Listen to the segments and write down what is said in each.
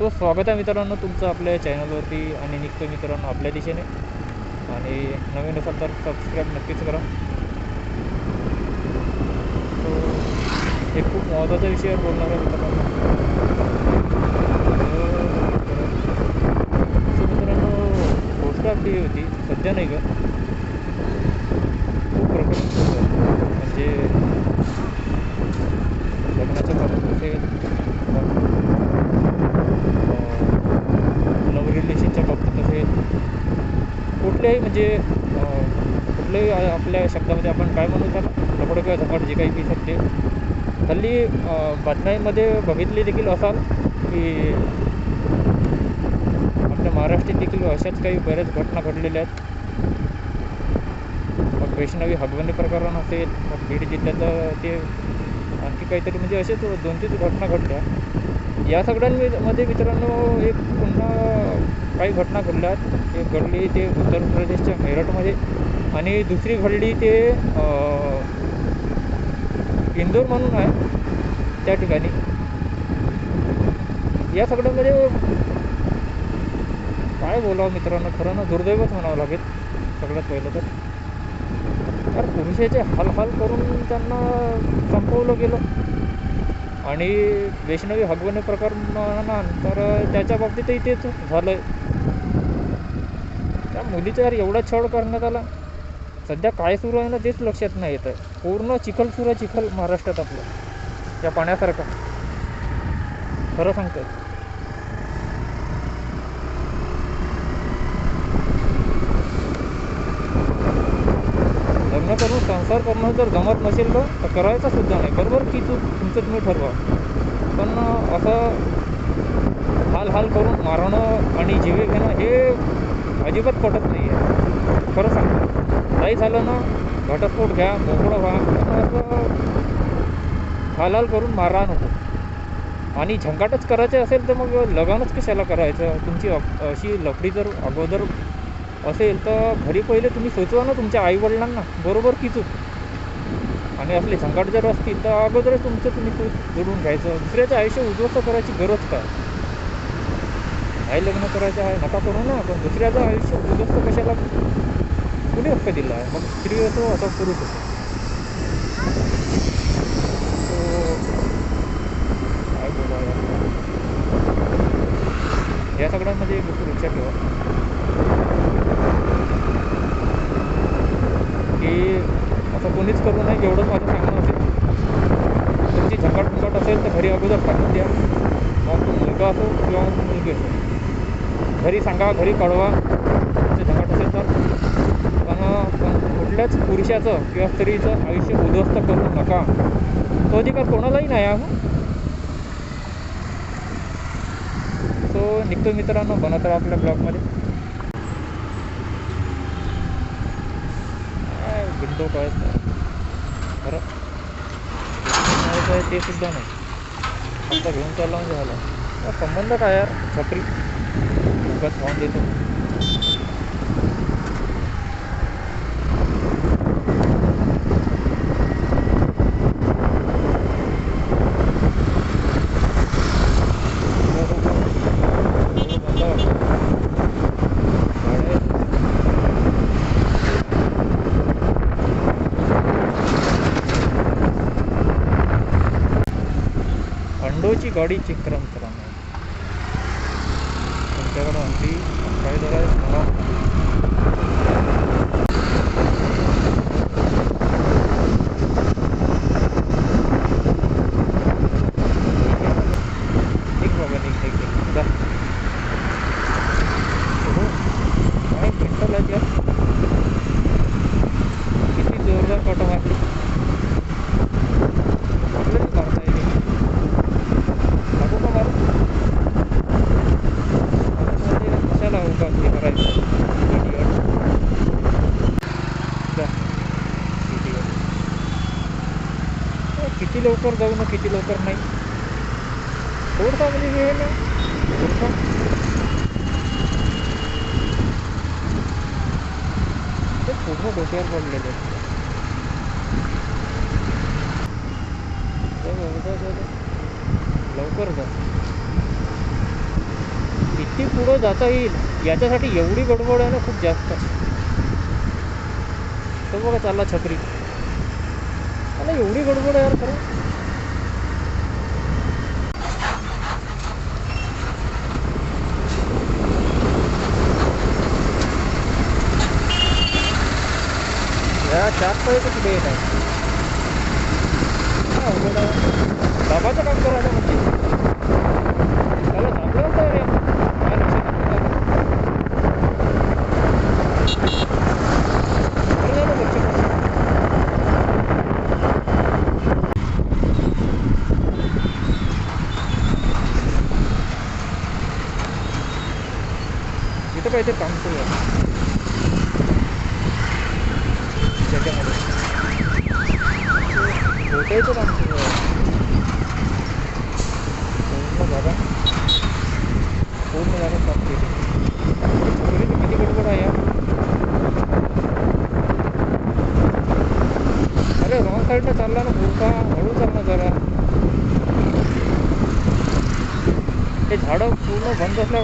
So स्वागत आहे मित्रांनो तुमचं आपल्या चॅनलवरती आणि निघतो मित्रांनो आपल्या दिशेने. आणि नवीन असाल तर सबस्क्राईब नक्कीच करा. सो हे खूप महत्त्वाचा विषय बोलणार आहे मित्रांनो. सो मित्रांनो गोष्ट आपली होती सध्या नाही का खूप प्रकरण म्हणजे कुठल्याही म्हणजे कुठल्याही आपल्या शब्दामध्ये आपण काय म्हणू त्याला लपड किंवा झपाट जे काही बी शकते हल्ली बातम्यांमध्ये बघितली देखील असाल की आपल्या महाराष्ट्रात देखील अशाच काही बऱ्याच घटना घडलेल्या आहेत. मग वैष्णवी हगवणे प्रकरण असेल मग बीड जिल्ह्याचं ते आणखी काहीतरी म्हणजे असेच दोन तीन घटना घडल्या. या सगळ्यांमध्ये मित्रांनो एक पुन्हा काही घटना घडल्यात एक घडली ते उत्तर प्रदेशच्या मेरठमध्ये आणि दुसरी घडली ते इंदोर म्हणून आहे. त्या ठिकाणी. या सगळ्यामध्ये म्हणजे काय बोलावं मित्रांनो? खरं ना दुर्दैवच म्हणावं लागेल. सगळ्यात पहिलं तर. तर पुरुषाचे हाल हाल करून त्यांना संपवलं गेलं. आणि वैष्णवी हगवणे प्रकार म्हणाल तर त्याच्या बाबतीतही तेच झालं आहे त्या मुलीच्यावर यार एवढा छळ करण्यात आला. सध्या काय सुरू आहे ना तेच लक्षात नाही येत आहे. पूर्ण चिखल सुरू आहे चिखल महाराष्ट्रात आपलं. या पाण्यासारखा. खरं सांगतोय. लग्न करून संसार करणं जर जमत नसेल तर करायचा सुद्धा नाही. बरोबर की तू तुमचं तुम्ही ठरवा. पण असं हाल हाल करून मारणं आणि जीवे घेणं हे अजिबात पटत नाही आहे खरं सांगतो. नाही झालं ना घटस्फोट घ्या मोकळं व्हा. पण असं करून मारा नको. आणि झंकाटच करायचे असेल तर मग लगानच कशाला करायचं? तुमची अशी लफडी जर अगोदर असेल तर घरी पहिले तुम्ही सोचवा ना तुमच्या आईवडिलांना. बरोबर की चूक? आणि असले संकट जर असतील तर अगोदरच तुमचं तुम्ही सूत जोडून घ्यायचं. दुसऱ्याचं आयुष्य उद्ध्वस्त करायची गरज काय नाही लग्न करायचं आहे नका करू ना. पण दुसऱ्याचं आयुष्य उद्ध्वस्त कशाला? कुणी हक्क दिला आहे? मग स्त्री असो अथवा पुरुष असो. काय या सगळ्यांमध्ये एक गोष्ट लक्षात ठेवा. की असं कोणीच करू नये एवढंच माझं सांगणं असेल. तुमची झकाट फुंकाट असेल तर घरी अगोदर टाकून द्या. मग तो मुलगा असो किंवा मुलगी असो. घरी सांगा घरी कळवा. तुमचे झंकाट असेल तर. पण कुठल्याच पुरुषाचं किंवा स्त्रीचं आयुष्य उद्ध्वस्त करू नका. तो अधिकार कोणालाही नाही आहे. सो निघतो मित्रांनो बनत राहा आपल्या ब्लॉगमध्ये. काय बिंदू कळत नाही. खरं ते सुद्धा नाही. आता घेऊन चालला म्हणजे झालं संबंध काय यार? छपरी उगाच खाऊन देतो हो, हो, हो. हो, बंद आहे. गाड्या आहेत. अंडोची गाडी चेक करा मित्रांनो तुमच्याकडं अंडी काय दर आहे सांगा ठीक बाबा ठीक ठीक ठीक जा हो. काय पिस्टल आहेत यार किती जोरदार कट मारली आपल्याला मारता येईल लागू का मारू म्हणजे कशाला उगा हे करायचं idiot. जा. idiot. अ, किती लवकर जाऊ ना किती लवकर नाही? थोडसा म्हणजे हे ना? थोडसा ते पूर्ण डोक्यावर पडलेले. लवकर जा. किती पुढं जाता येईल? याच्यासाठी एवढी गडबड आहे ना खूप जास्त. तो बघा चालला छत्री. मला एवढी गडबड यार खरं. या चार पाहिजे कुठे येत आहे? हा, काम करायचं म्हणजे त्याला थांबलं होतं रे काय लक्षात नाही आलं. बरं झालं लक्षात आलं. इथं काहीतरी काम सुरू आहे. त्याच्यामध्ये. होटायचं काम सुरू आहे. पूर्ण पूर्ण जागा काम केली. किती गडबड आहे अरे रॉंग साईडनं चालला ना भूका हळू ना जरा. ते झाडं पूर्ण बंद असल्या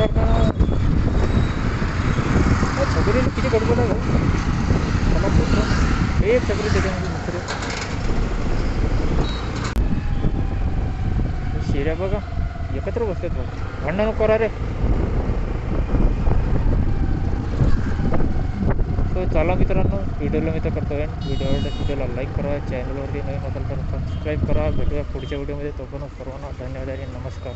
करताना किती गडबड आहे हो? मला पूर्ण एक सगळे त्याच्यामध्ये दुसरे. शिऱ्या बघा. एकत्र बसतात भाऊ भांडण नको करा रे. सो चला मित्रांनो व्हिडिओला मी तर करतो आहे व्हिडिओ आवडला व्हिडिओला लाईक करा चॅनलवरती नवीन असाल तर सबस्क्राईब करा. भेटूया पुढच्या व्हिडिओमध्ये. पण सर्वांना धन्यवाद आणि नमस्कार.